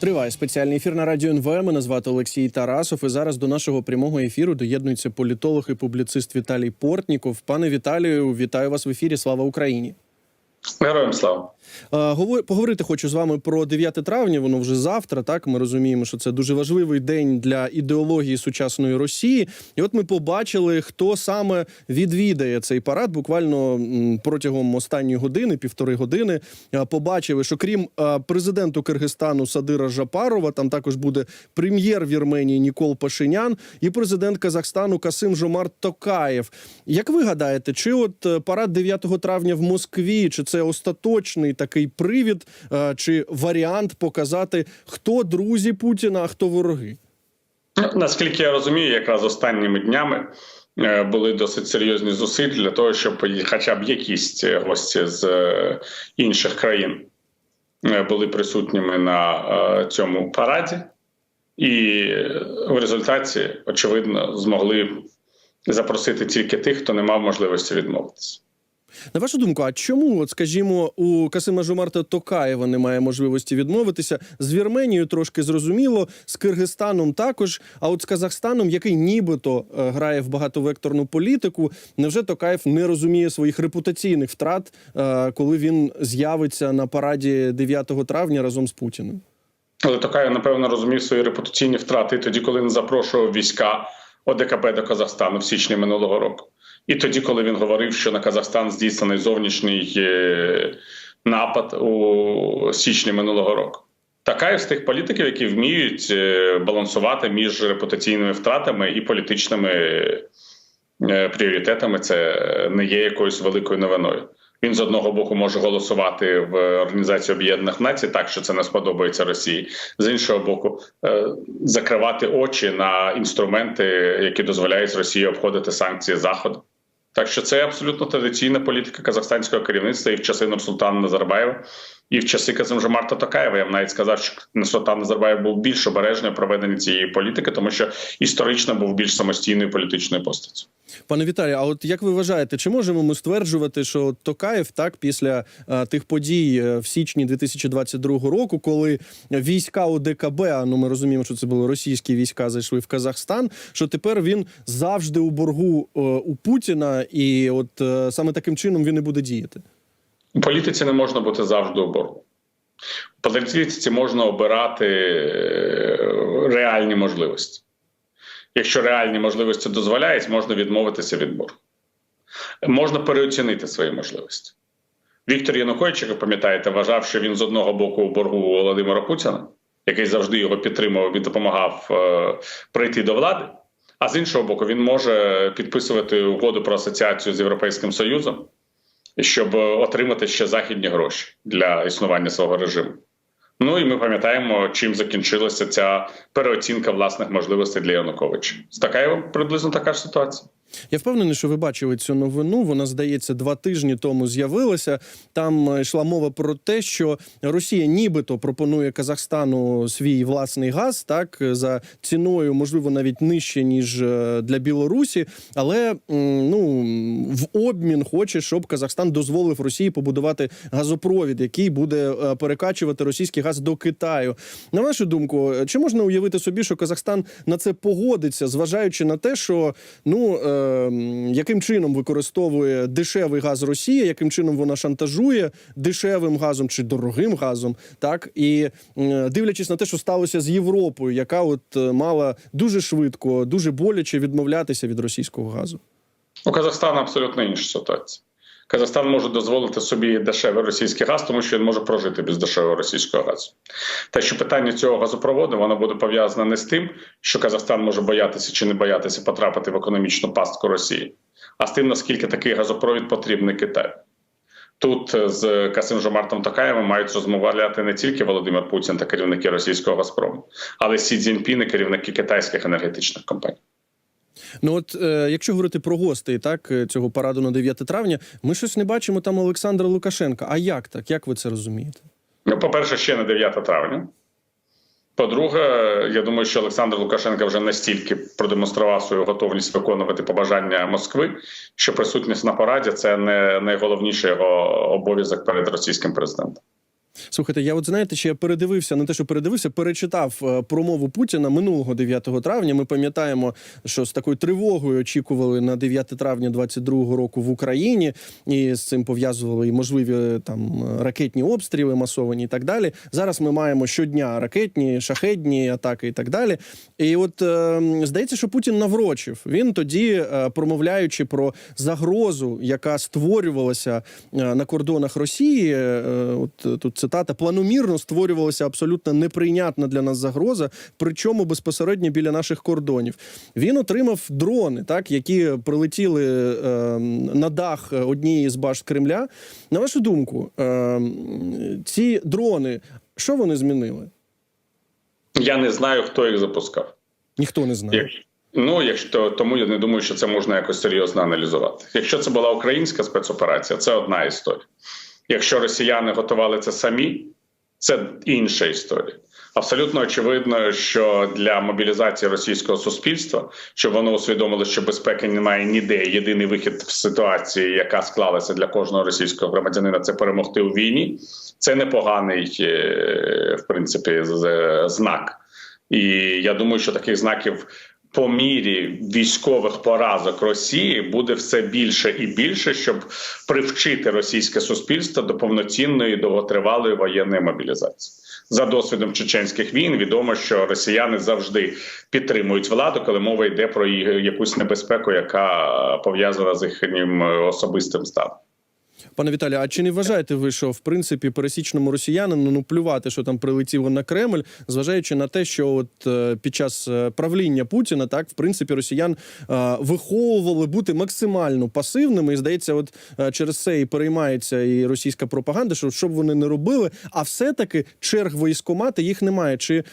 Триває спеціальний ефір на радіо НВ. Мене звати Олексій Тарасов. І зараз до нашого прямого ефіру доєднується політолог і публіцист Віталій Портніков. Пане Віталію, вітаю вас в ефірі. Слава Україні! Героям слава. Е, говор- Поговорити хочу з вами про 9 травня. Воно вже завтра. Так ми розуміємо, що це дуже важливий день для ідеології сучасної Росії. І от ми побачили, хто саме відвідає цей парад. Буквально протягом останньої години, півтори години, е, побачили, що крім е, президенту Киргизстану Садира Жапарова, там також буде прем'єр Вірменії Нікол Пашинян і президент Казахстану Касим Жомарт Токаєв. Як ви гадаєте, чи от парад 9 травня в Москві, чи це остаточний такий привід, е, чи варіант показати, хто друзі Путіна, а хто вороги? Ну, Наскільки я розумію, якраз останніми днями е, були досить серйозні зусиль для того, щоб хоча б якісь гості з е, інших країн були присутніми на цьому параді, і в результаті, очевидно, змогли запросити тільки тих, хто не мав можливості відмовитися. На вашу думку, а чому, от скажімо, у Касима Жомарта Токаєва немає можливості відмовитися? З Вірменією трошки зрозуміло, з Киргизстаном також. А от з Казахстаном, який нібито е, грає в багатовекторну політику, невже Токаєв не розуміє своїх репутаційних втрат, е, коли він з'явиться на параді 9 травня разом з Путіним? Але Токаєв, напевно, розумів свої репутаційні втрати тоді, коли він запрошував війська ОДКБ до Казахстану в січні минулого року. І тоді, коли він говорив, що на Казахстан здійснений зовнішній е, напад у січні минулого року. Такаєв з тих політиків, які вміють е, балансувати між репутаційними втратами і політичними е, пріоритетами, це не є якоюсь великою новиною. Він з одного боку може голосувати в Організації Об'єднаних Націй, так що це не сподобається Росії. З іншого боку, закривати очі на інструменти, які дозволяють Росії обходити санкції Заходу. Так що це абсолютно традиційна політика казахстанського керівництва і в часи Нурсултана Назарбаєва, і в часи Казимжамарта Токаєва. Я б навіть сказав, що Нурсултан Назарбаєв був більш обережний проведення цієї політики, тому що історично був більш самостійною політичною постаттю. Пане Віталію, а от як ви вважаєте, чи можемо ми стверджувати, що Токаєв так після е, тих подій е, в січні 2022 року, коли війська ОДКБ, а ну ми розуміємо, що це були російські війська, зайшли в Казахстан, що тепер він завжди у боргу е, у Путіна, і от е, саме таким чином він і буде діяти? У політиці не можна бути завжди у боргу. У політиці можна обирати реальні можливості. Якщо реальні можливості дозволяють, можна відмовитися від боргу. Можна переоцінити свої можливості. Віктор Янукович, як ви пам'ятаєте, вважав, що він з одного боку у боргу Володимира Путіна, який завжди його підтримував і допомагав е, прийти до влади. А з іншого боку, він може підписувати угоду про асоціацію з Європейським Союзом, щоб отримати ще західні гроші для існування свого режиму. Ну і ми пам'ятаємо, чим закінчилася ця переоцінка власних можливостей для Януковича. З така приблизно така ж ситуація. Я впевнений, що ви бачили цю новину. Вона здається два тижні тому з'явилася. Там е, йшла мова про те, що Росія нібито пропонує Казахстану свій власний газ, так за ціною, можливо, навіть нижче ніж е, для Білорусі, але ну в обмін хоче, щоб Казахстан дозволив Росії побудувати газопровід, який буде е, перекачувати російський газ до Китаю. На вашу думку, чи можна уявити собі, що Казахстан на це погодиться, зважаючи на те, що ну яким чином використовує дешевий газ Росія, яким чином вона шантажує дешевим газом чи дорогим газом, так і дивлячись на те, що сталося з Європою, яка от е, мала дуже швидко, дуже боляче відмовлятися від російського газу. У Казахстана абсолютно інша ситуація. Казахстан може дозволити собі дешевий російський газ, тому що він може прожити без дешевого російського газу. Те, що питання цього газопроводу воно буде пов'язане не з тим, що Казахстан може боятися чи не боятися потрапити в економічну пастку Росії, а з тим, наскільки такий газопровід потрібний Китаю. Тут з Касим Жомартом Токаєвим мають розмовляти не тільки Володимир Путін та керівники російського Газпрому, але Сі Цзіньпін і керівники китайських енергетичних компаній. Ну от е, якщо говорити про гостей, так е, цього параду на 9 травня, ми щось не бачимо там Олександра Лукашенка. А як так? Як ви це розумієте? Ну, по-перше, ще не 9 травня. По-друге, я думаю, що Олександр Лукашенко вже настільки продемонстрував свою готовність виконувати побажання Москви, що присутність на параді це не найголовніший його обов'язок перед російським президентом. Слухайте, я от знаєте, ще передивився не те, що передивився, перечитав е, промову Путіна минулого 9 травня. Ми пам'ятаємо, що з такою тривогою очікували на 9 травня 22 року в Україні, і з цим пов'язували і можливі е, там ракетні обстріли масовані і так далі. Зараз ми маємо щодня ракетні, шахедні атаки і так далі. І от е, здається, що Путін наврочив. Він тоді, е, промовляючи про загрозу, яка створювалася е, на кордонах Росії, е, от е, тут цитата, планомірно створювалася абсолютно неприйнятна для нас загроза, причому безпосередньо біля наших кордонів. Він отримав дрони, так які прилетіли е, на дах однієї з башт Кремля. На вашу думку, е, ці дрони, що вони змінили? Я не знаю, хто їх запускав. Ніхто не знає. Ну, якщо тому я не думаю, що це можна якось серйозно аналізувати. Якщо це була українська спецоперація, це одна історія. Якщо росіяни готували це самі, це інша історія. Абсолютно очевидно, що для мобілізації російського суспільства, щоб воно усвідомило, що безпеки немає ніде. Єдиний вихід в ситуації, яка склалася для кожного російського громадянина, це перемогти у війні. Це непоганий, е, в принципі, знак. І я думаю, що таких знаків по мірі військових поразок Росії буде все більше і більше, щоб привчити російське суспільство до повноцінної довготривалої воєнної мобілізації. За досвідом чеченських війн відомо, що росіяни завжди підтримують владу, коли мова йде про якусь небезпеку, яка пов'язана з їхнім е, особистим станом. Пане Віталію, а чи не вважаєте ви, що в принципі пересічному росіянину ну плювати, що там прилетіло на Кремль, зважаючи на те, що от е, під час е, правління Путіна, так в принципі, росіян е, виховували бути максимально пасивними, і здається, от через це і переймається і російська пропаганда, що що вони не робили, а все-таки черг військомати їх немає. Чи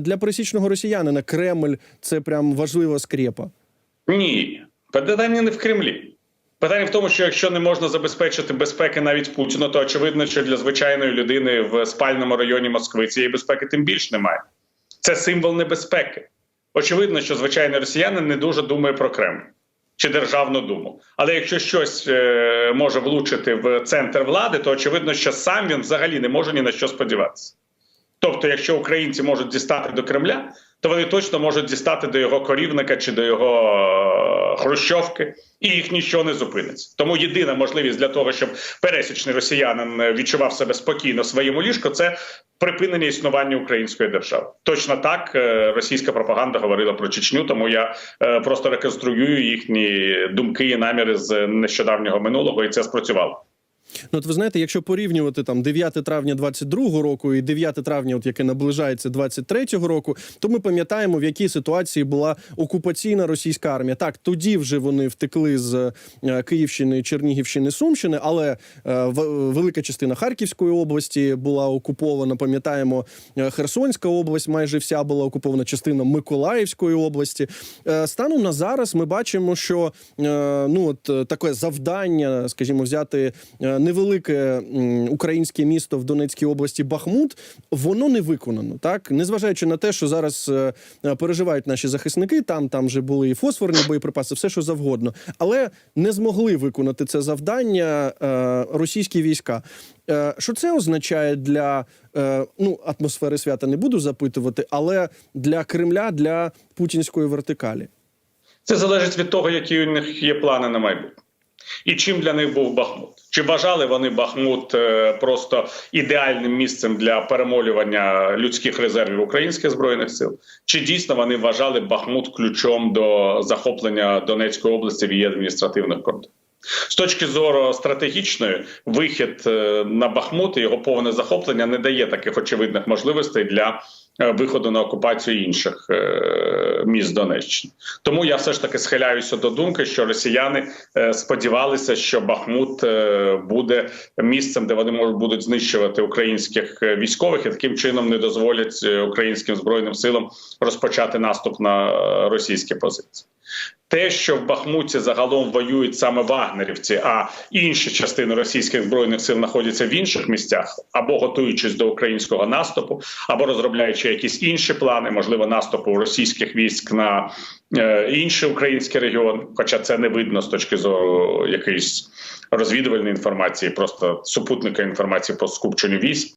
для пересічного росіянина Кремль це прям важлива скрепа? Ні, питання не в Кремлі. Питання в тому, що якщо не можна забезпечити безпеки навіть Путіну, то очевидно, що для звичайної людини в спальному районі Москви цієї безпеки тим більш немає. Це символ небезпеки. Очевидно, що звичайний росіянин не дуже думає про Кремль чи Державну думу. Але якщо щось е, може влучити в центр влади, то очевидно, що сам він взагалі не може ні на що сподіватися. Тобто, якщо українці можуть дістати до Кремля, то вони точно можуть дістати до його корівника чи до його е, хрущовки, і їх нічого не зупиниться. Тому єдина можливість для того, щоб пересічний росіянин е, відчував себе спокійно в своєму ліжку, це припинення існування української держави. Точно так е, російська пропаганда говорила про Чечню, тому я просто реконструюю їхні думки і наміри з нещодавнього минулого, і це спрацювало. Ну, от ви знаєте, якщо порівнювати там 9 травня 22 року і 9 травня, от яке наближається 23-го року, то ми пам'ятаємо, в якій ситуації була окупаційна російська армія. Так, тоді вже вони втекли з е, Київщини, Чернігівщини, Сумщини, але е, велика частина Харківської області була окупована. Пам'ятаємо, е, Херсонська область майже вся була окупована, частина Миколаївської області. Е, Станом на зараз ми бачимо, що е, ну от е, таке завдання, скажімо, взяти е, невелике українське місто в Донецькій області Бахмут, воно не виконано. Так, незважаючи на те, що зараз е, е, переживають наші захисники, там там вже були і фосфорні боєприпаси, все що завгодно, але не змогли виконати це завдання е, російські війська. Що це означає для ну атмосфери свята? Не буду запитувати, але для Кремля, для путінської вертикалі. Це залежить від того, які у них є плани на майбутнє. І чим для них був Бахмут? Чи вважали вони Бахмут е, просто ідеальним місцем для перемолювання людських резервів українських збройних сил? Чи дійсно вони вважали Бахмут ключом до захоплення Донецької області в її адміністративних кордонах? З точки зору стратегічної, вихід е, на Бахмут і його повне захоплення не дає таких очевидних можливостей для виходу на окупацію інших е, міст Донеччини. Тому я все ж таки схиляюся до думки, що росіяни е, сподівалися, що Бахмут е, буде місцем, де вони можуть будуть знищувати українських е, військових і таким чином не дозволять е, українським збройним силам розпочати наступ на е, російські позиції. Те, що в Бахмуті загалом воюють саме вагнерівці, а інші частини російських збройних сил знаходяться в інших місцях, або готуючись до українського наступу, або розробляючи якісь інші плани, можливо, наступу російських військ на е, інший український регіон. Хоча це не видно з точки зору якоїсь розвідувальної інформації, просто супутника інформації по скупченню військ.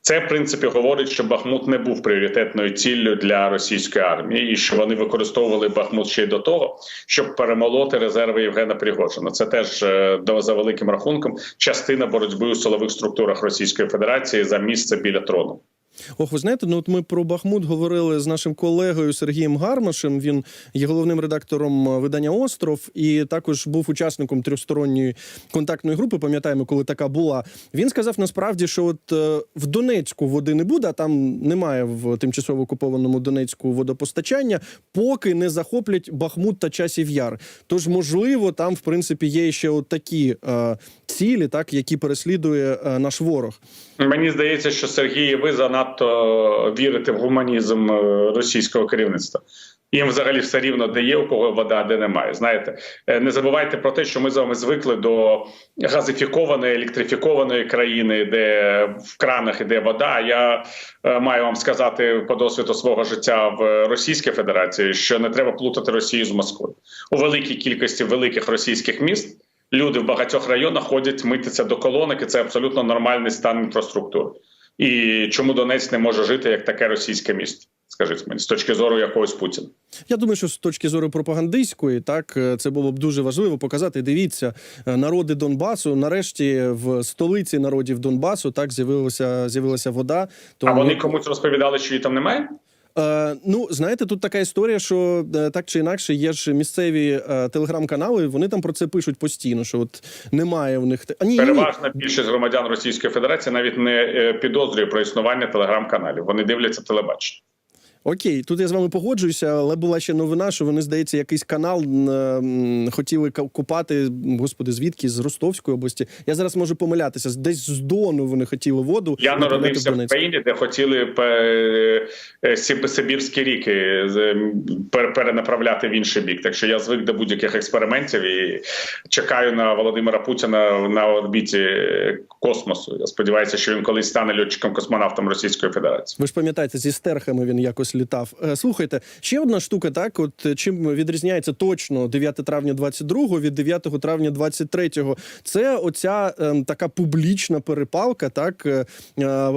Це в принципі говорить, що Бахмут не був пріоритетною ціллю для російської армії, і що вони використовували Бахмут ще й до того, щоб перемолоти резерви Євгена Пригожина. Це теж е, до за великим рахунком частина боротьби у силових структурах Російської Федерації за місце біля трону. Ох, ви знаєте, ну от ми про Бахмут говорили з нашим колегою Сергієм Гармашем. Він є головним редактором е, видання Остров і також був учасником трьохсторонньої контактної групи. Пам'ятаємо, коли така була. Він сказав насправді, що от е, в Донецьку води не буде, а там немає в тимчасово окупованому Донецьку водопостачання, поки не захоплять Бахмут та часів яр. Тож, можливо, там в принципі є ще от такі е, цілі, так які переслідує е, наш ворог. Мені здається, що Сергій, ви занадто вірите в гуманізм е, російського керівництва. Їм взагалі все рівно, де є у кого вода, де немає. Знаєте, Е, не забувайте про те, що ми з вами звикли до газифікованої, електрифікованої країни, де в кранах іде вода. Я е, маю вам сказати по досвіду свого життя в Російській Федерації, що не треба плутати Росію з Москвою у великій кількості великих російських міст. Люди в багатьох районах ходять митися до колонок, і це абсолютно нормальний стан інфраструктури. І чому Донець не може жити як таке російське місто? Скажіть мені з точки зору якогось Путіна. Я думаю, що з точки зору пропагандистської, так е, це було б дуже важливо показати. Дивіться, е, народи Донбасу. Нарешті в столиці народів Донбасу так з'явилася з'явилася вода. А вони комусь розповідали, що її там немає? Е, ну, знаєте, тут така історія, що е, так чи інакше є ж місцеві е, телеграм-канали. Вони там про це пишуть постійно. Що от немає в них а, ні, переважна ні. Більшість громадян Російської Федерації навіть не підозрює про існування телеграм-каналів. Вони дивляться телебачення. Окей, тут я з вами погоджуюся, але була ще новина, що вони, здається, якийсь канал м, хотіли купати, господи, звідки з Ростовської області. Я зараз можу помилятися. Десь з Дону вони хотіли воду. Я народився в Донецьк. країні, де хотіли е, Сибірські ріки перенаправляти в інший бік. Так що я звик до будь-яких експериментів і чекаю на Володимира Путіна на орбіті космосу. Я сподіваюся, що він колись стане льотчиком-космонавтом Російської Федерації. Ви ж пам'ятаєте, зі стерхами він якось літав. Е, Слухайте, ще одна штука, так от е, чим відрізняється точно 9 травня 22 від 9 травня 23 Це оця ем, така публічна перепалка, так е, е,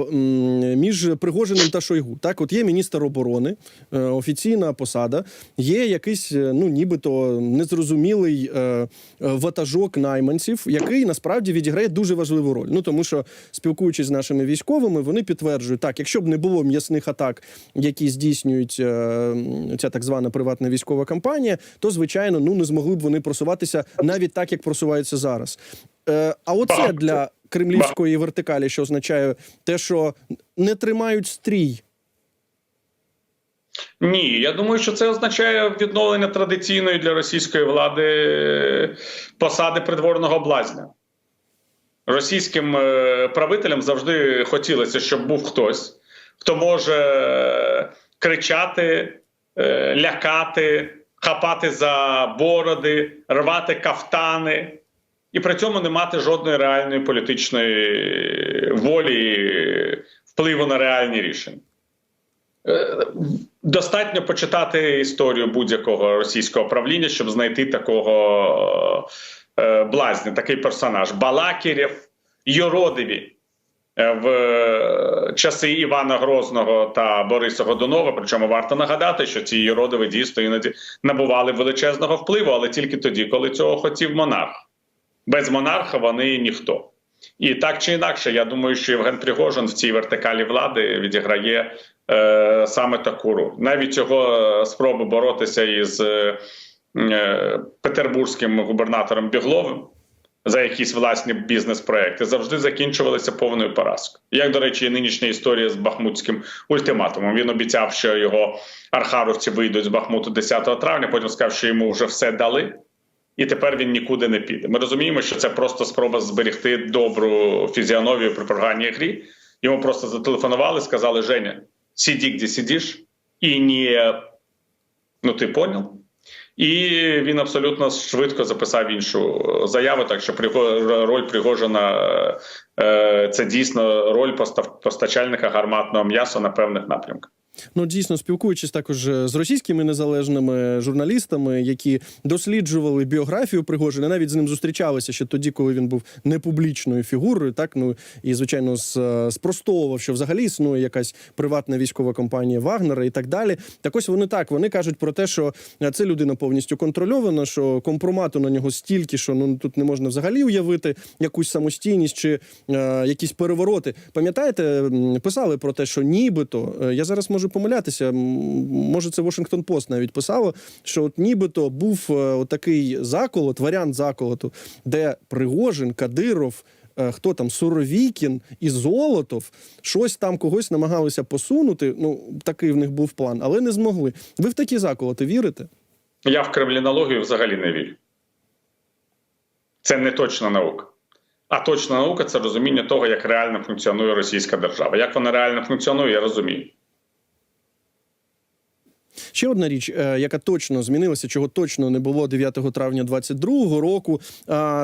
між Пригожиним та Шойгу. Так, от є міністр оборони, е, офіційна посада, є якийсь, е, ну нібито незрозумілий е, е, ватажок найманців, який насправді відіграє дуже важливу роль. Ну тому що спілкуючись з нашими військовими, вони підтверджують, так, якщо б не було м'ясних атак, які здійснюють е, м, ця так звана приватна військова кампанія, то звичайно ну не змогли б вони просуватися навіть так, як просуваються зараз. Е, а оце для кремлівської вертикалі, що означає те, що не тримають стрій. Ні, я думаю, що це означає відновлення традиційної для російської влади е, посади придворного блазня. Російським е, правителям завжди хотілося, щоб був хтось, хто може е, кричати, е, лякати, хапати за бороди, рвати кафтани, і при цьому не мати жодної реальної політичної волі, впливу на реальні рішення. Е, Достатньо почитати історію будь-якого російського правління, щоб знайти такого е, блазня, такий персонаж. Балакірєв, Йородиві в часи Івана Грозного та Бориса Годунова. Причому варто нагадати, що ці Йородиви дійсно іноді набували величезного впливу, але тільки тоді, коли цього хотів монарх. Без монарха вони ніхто. І так чи інакше, я думаю, що Євген Пригожин в цій вертикалі влади відіграє е, саме таку роль. Навіть його е, спроби боротися із е, е, петербурзьким губернатором Бігловим за якісь власні бізнес-проекти завжди закінчувалися повною поразкою. Як, до речі, і нинішня історія з Бахмутським ультиматумом. Він обіцяв, що його архаровці вийдуть з Бахмуту 10 травня, потім сказав, що йому вже все дали. І тепер він нікуди не піде. Ми розуміємо, що це просто спроба зберегти добру фізіономію при програмі грі. Йому просто зателефонували, сказали: Женя, сиди, де сидиш, і не ну ти понял? І він абсолютно швидко записав іншу заяву. Так що роль Пригожина е, це дійсно роль постачальника гарматного м'яса на певних напрямках. Ну, дійсно, спілкуючись також е, з російськими незалежними журналістами, які досліджували біографію Пригожина, навіть з ним зустрічалися ще тоді, коли він був непублічною фігурою. Так ну і звичайно, е, спростовував, що взагалі існує якась приватна військова компанія Вагнера і так далі. Так ось вони так вони кажуть про те, що е, це людина повністю контрольована, що компромату на нього стільки, що ну тут не можна взагалі уявити якусь самостійність чи е, якісь перевороти. Пам'ятаєте, писали про те, що нібито я зараз можу помилятися. Може, це Washington Post навіть писало, що от нібито був е, отакий заколот, варіант заколоту, де Пригожин, Кадиров. е, Хто там Суровікін і Золотов щось там когось намагалися посунути. Ну такий в них був план, але не змогли. Ви в такі заколоти вірите? Я в кремлінологію взагалі не вірю. Це не точна наука. А точна наука це розуміння того, як реально функціонує російська держава. Як вона реально функціонує, я розумію. Ще одна річ, е, яка точно змінилася, чого точно не було 9 травня 22-го року.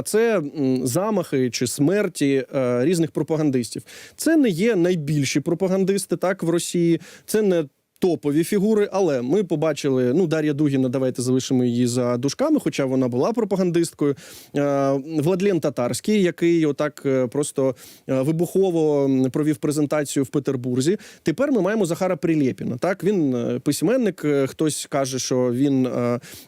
Це замахи чи смерті е, різних пропагандистів. Це не є найбільші пропагандисти так в Росії. Це не. Топові фігури, але ми побачили. Ну, Дар'я Дугіна, давайте залишимо її за дужками, хоча вона була пропагандисткою. Е, Владлен Татарський, який отак е, просто е, вибухово провів презентацію в Петербурзі. Тепер ми маємо Захара Прилєпіна. Так, він письменник. Хтось каже, що він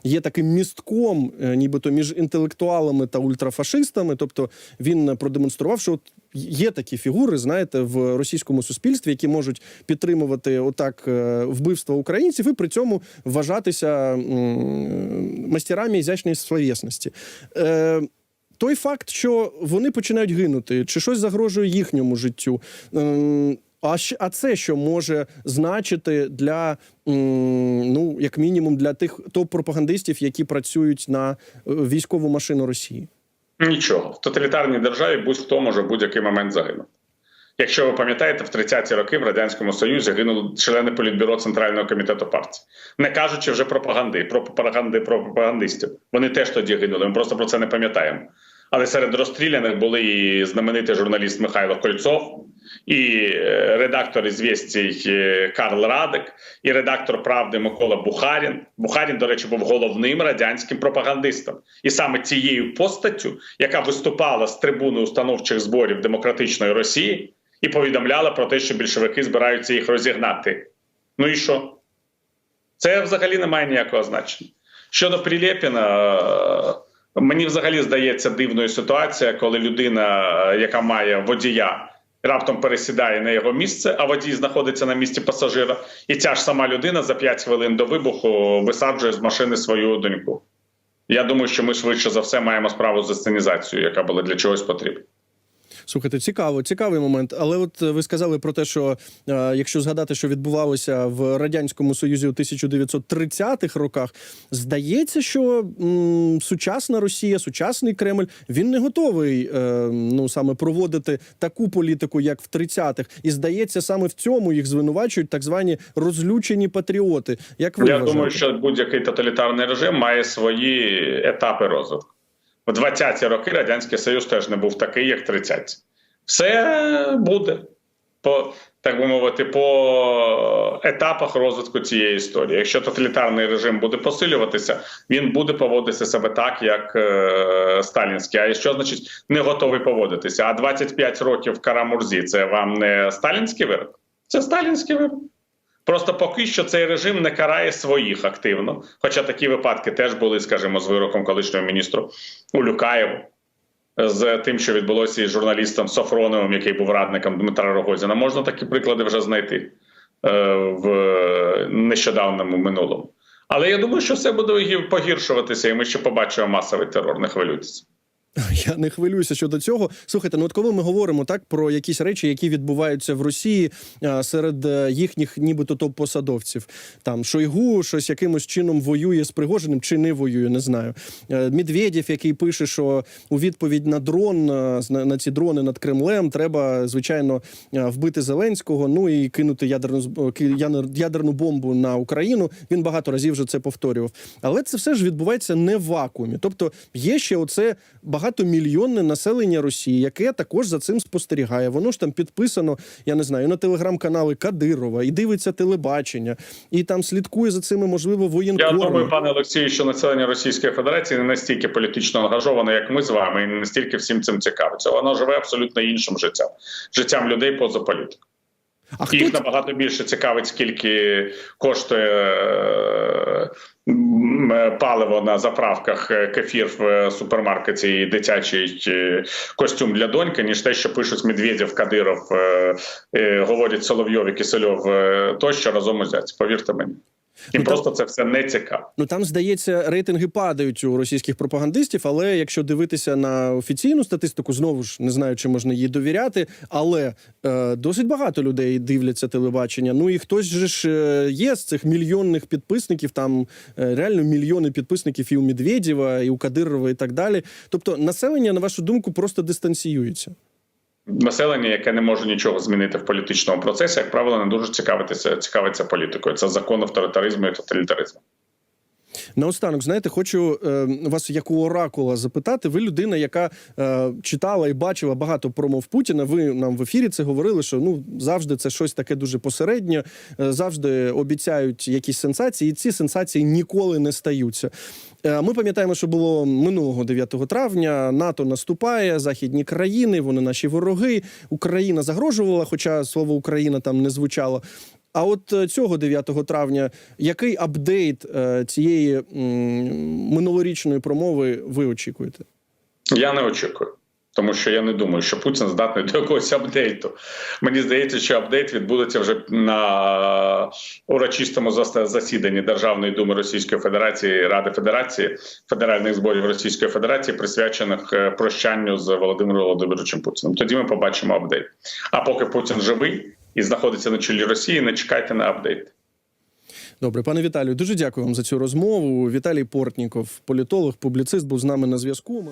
є таким містком, нібито між інтелектуалами та ультрафашистами. Тобто він продемонстрував, що от є такі фігури, знаєте, в російському суспільстві, які можуть підтримувати отак е, вбивства українців і при цьому вважатися мастерами ізящної словесності. Е, той факт, що вони починають гинути, чи щось загрожує їхньому життю. ем, А а це що може значити для ну, як мінімум, для тих топ-пропагандистів, які працюють на е, військову машину Росії? Нічого. В тоталітарній державі будь-хто може в будь-який момент загинути. Якщо ви пам'ятаєте, в 30-ті роки в Радянському Союзі гинули члени політбюро Центрального комітету партії. Не кажучи вже пропаганди, про пропаганди, про пропагандистів. Вони теж тоді гинули. Ми просто про це не пам'ятаємо. Але серед розстріляних були і знаменитий журналіст Михайло Кольцов, і е, редактор «Ізвєстій» е, Карл Радик, і редактор Правди Микола Бухарін. Бухарін, до речі, був головним радянським пропагандистом. І саме цією постаттю, яка виступала з трибуни установчих зборів демократичної Росії, і повідомляла про те, що більшовики збираються їх розігнати. Ну і що? Це взагалі не має ніякого значення. Щодо Прилєпіна, е, мені взагалі здається дивною ситуація, коли людина, е, яка має водія, раптом пересідає на його місце, а водій знаходиться на місці пасажира, і ця ж сама людина за 5 хвилин до вибуху висаджує з машини свою доньку. Я думаю, що ми швидше за все маємо справу з сценізацією, яка була для чогось потрібна. Слухайте, цікаво, цікавий момент. Але от е, ви сказали про те, що е, якщо згадати, що відбувалося в радянському союзі у 1930-х роках, здається, що м, сучасна Росія, сучасний Кремль, він не готовий е, ну саме проводити таку політику, як в 30-х. І здається, саме в цьому їх звинувачують так звані розлючені патріоти. Як ви Я вважаєте? думаю, що будь-який тоталітарний режим має свої етапи розвитку. В 20-ті роки Радянський Союз теж не був такий, як 30-ті. Все буде по так би мовити, по етапах розвитку цієї історії. Якщо тоталітарний режим буде посилюватися, він буде поводитися себе так, як е, сталінський. А що значить не готовий поводитися? А 25 років Карамурзі це вам не сталінський вирок? Це сталінський вирок. Просто поки що цей режим не карає своїх активно. Хоча такі випадки теж були, скажімо, з вироком колишнього міністру Улюкаєву, з тим, що відбулося із журналістом Софроновим, який був радником Дмитра Рогозіна. Можна такі приклади вже знайти е, в нещодавному минулому. Але я думаю, що все буде погіршуватися, і ми ще побачимо масовий терор. Не хвилюйтеся. Я не хвилююся щодо цього. Слухайте, ну от коли ми говоримо так про якісь речі, які відбуваються в Росії серед е, їхніх, нібито топ-посадовців, там Шойгу щось якимось чином воює з Пригожиним чи не воює, не знаю. Е, Медведєв, який пише, що у відповідь на дрон е, на, ці дрони над Кремлем треба звичайно вбити Зеленського, ну і кинути ядерну ядерну бомбу на Україну. Він багато разів вже це повторював. Але це все ж відбувається не в вакуумі. Тобто є ще оце багатомільйонне населення Росії, яке також за цим спостерігає. Воно ж там підписано, я не знаю, на телеграм-канали Кадирова і дивиться телебачення, і там слідкує за цими, можливо, Я думаю, пане Олексію, що населення Російської Федерації не настільки політично ангажоване, як ми з вами, і не настільки всім цим цікавиться. Воно живе абсолютно іншим життям, життям людей поза політикою. А хто Їх набагато більше цікавить, скільки коштує паливо на заправках е, кефір в е, супермаркеті і дитячий костюм для доньки, ніж те, що пишуть Медведєв, Кадиров, е, говорять Соловйов і Кисельов тощо разом узяті. Повірте мені. Їм Ну, просто це все не цікаво. Ну там здається, рейтинги падають у російських пропагандистів. Але якщо дивитися на офіційну статистику, знову ж не знаю, чи можна їй довіряти. Але е, досить багато людей дивляться телебачення. Ну і хтось же ж е, є з цих мільйонних підписників. Там е, реально мільйони підписників і у Медведєва, і у Кадирова, і так далі. Тобто, населення, на вашу думку, просто дистанціюється. Населення, яке не може нічого змінити в політичному процесі, як правило, не дуже цікавитися, цікавиться політикою. Це закон авторитаризму і тоталітаризму. Наостанок, знаєте, хочу е, вас як у оракула запитати. Ви людина, яка е, читала і бачила багато промов Путіна. Ви нам в ефірі це говорили, що ну завжди це щось таке дуже посереднє, е, завжди обіцяють якісь сенсації, і ці сенсації ніколи не стаються. Е, Ми пам'ятаємо, що було минулого 9 травня. НАТО наступає, західні країни, вони наші вороги. Україна загрожувала, хоча слово Україна там не звучало. А от е, цього 9 травня, який апдейт е, цієї минулорічної промови ви очікуєте? Я не очікую. Тому що я не думаю, що Путін здатний до якогось апдейту. Мені здається, що апдейт відбудеться вже на урочистому засіданні Державної думи Російської Федерації Ради Федерації Федеральних зборів Російської Федерації, присвячених е, прощанню з Володимиром Володимировичем Путіним. Тоді ми побачимо апдейт. А поки Путін живий і знаходиться на чолі Росії, не чекайте на апдейт. Добре, пане Віталію, дуже дякую вам за цю розмову. Віталій Портніков, політолог, публіцист, був з нами на зв'язку.